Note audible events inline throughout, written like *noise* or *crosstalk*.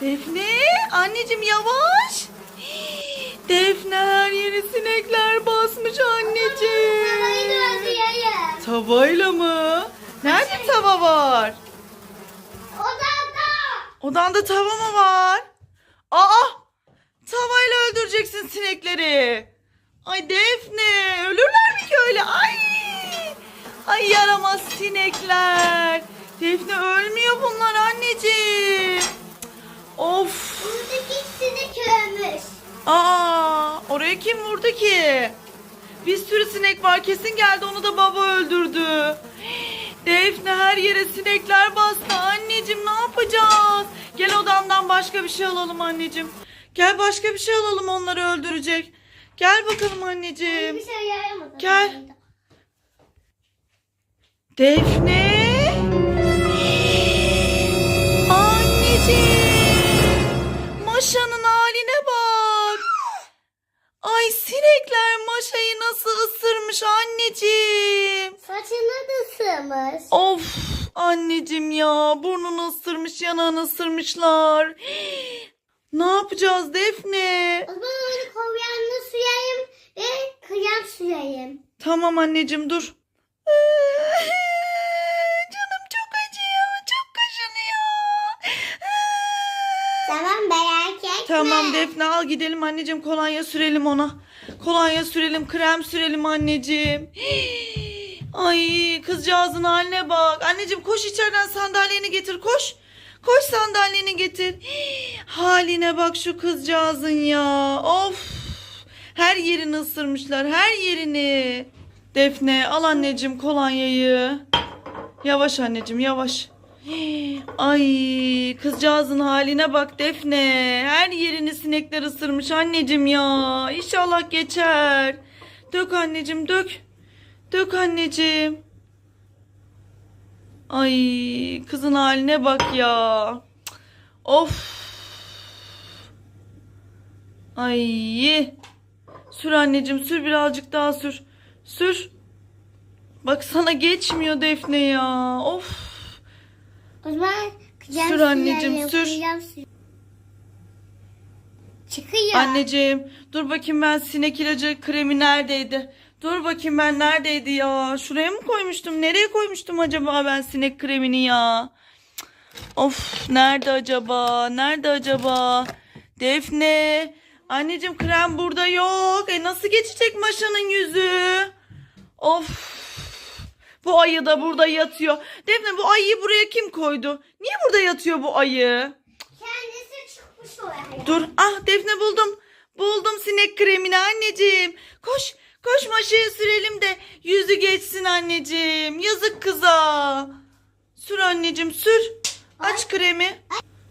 Defne, anneciğim yavaş. Defne her yeri sinekler basmış anneciğim. Tavayla mı? Nerede tava var? Odanda. Odanda tava mı var? Aa! Tavayla öldüreceksin sinekleri. Ay Defne, ölürler mi ki öyle? Ay! Ay yaramaz sinekler. Defne ölmüyor bunlar anneciğim. Sinek ölmüş. Aa! Oraya kim vurdu ki? Bir sürü sinek var. Kesin geldi onu da baba öldürdü. Defne her yere sinekler bastı. Anneciğim ne yapacağız? Gel odamdan başka bir şey alalım anneciğim. Gel başka bir şey alalım onları öldürecek. Gel bakalım anneciğim. Bir şey yaramadı. Gel. Defne. Anneciğim. Isırmış anneciğim. Saçını da sığmış. Of anneciğim ya burnunu ısırmış yanağını ısırmışlar. *gasps* Ne yapacağız Defne? O zaman onu kovyanını suyayım ve kıyam suyayım. Tamam anneciğim dur. Canım çok acıyor, çok kaşınıyor. Tamam merak etme. Tamam Defne al gidelim anneciğim kolonya sürelim ona. Kolonya sürelim, krem sürelim anneciğim. *gasps* Ay kızcağızın haline bak. Anneciğim koş içeriden sandalyeni getir koş. Koş sandalyeni getir. *gasps* Haline bak şu kızcağızın ya. Of. Her yerini ısırmışlar her yerini. Defne al anneciğim kolonyayı. Yavaş anneciğim yavaş. Ay kızcağızın haline bak Defne. Her yerini sinekler ısırmış anneciğim ya. İnşallah geçer. Dök anneciğim dök. Dök anneciğim. Ay kızın haline bak ya. Of. Ay. Sür anneciğim sür birazcık daha sür. Sür. Bak sana geçmiyor Defne ya. Of. O zaman Sür anneciğim, sür. Çıkıyor. Anneciğim dur bakayım ben sinek ilacı kremi neredeydi? Dur bakayım ben neredeydi ya? Şuraya mı koymuştum? Nereye koymuştum acaba ben sinek kremini ya? Of nerede acaba? Nerede acaba? Defne. Anneciğim krem burada yok. E nasıl geçecek Maşa'nın yüzü? Of. Bu ayı da burada yatıyor. Defne bu ayıyı buraya kim koydu? Niye burada yatıyor bu ayı? Kendisi çıkmış oraya. Dur. Ah Defne buldum. Buldum sinek kremini anneciğim. Koş. Koş maşaya sürelim de yüzü geçsin anneciğim. Yazık kıza. Sür anneciğim sür. Aç kremi.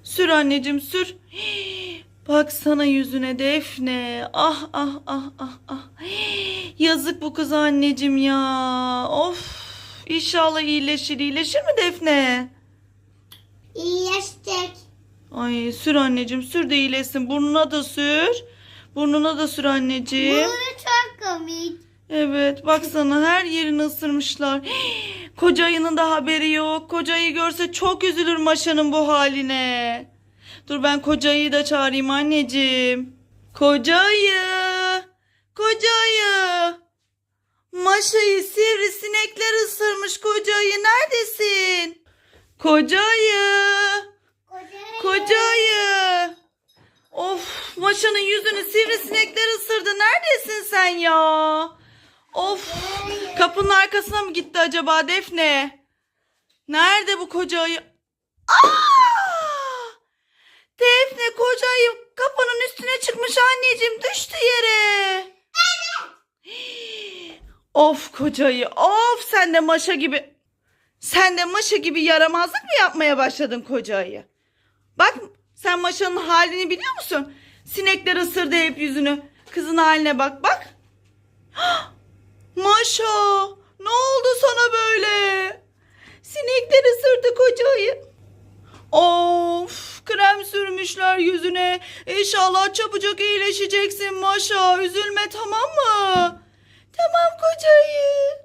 Sür anneciğim sür. *gasps* Hii, Baksana yüzüne Defne. Ah ah ah ah ah. Hii, Yazık bu kız anneciğim ya. Of. İnşallah iyileşir. İyileşir mi Defne? İyileşecek. Ay sür anneciğim sür de iyileşsin. Burnuna da sür. Burnuna da sür anneciğim. Bu çok komik. Evet baksana her yerini ısırmışlar. Hii, *gasps* Koca ayının da haberi yok. Koca ayı görse çok üzülür Maşa'nın bu haline. Dur ben koca ayıyı da çağırayım anneciğim. Koca ayı. Koca ayı. Maşa'yı sivrisinekler ısırmış koca ayı. Neredesin? Koca ayı. Koca ayı. Of Maşa'nın yüzünü sivrisinekler ısırdı. Neredesin sen ya? Of kapının arkasına mı gitti acaba Defne? Nerede bu koca ayı? Aa! Defne koca ayı kapının üstüne çıkmış anneciğim düştü yere. Of koca ayı of sen de Maşa gibi. Sen de Maşa gibi yaramazlık mı yapmaya başladın koca ayı? Bak sen Maşa'nın halini biliyor musun? Sinekler ısırdı hep yüzünü. Kızın haline bak bak. *gasps* Maşa ne oldu sana böyle? Sinekler ısırdı kocayı. Of krem sürmüşler yüzüne. İnşallah çabucak iyileşeceksin Maşa. Üzülme tamam mı? Tamam kocayı.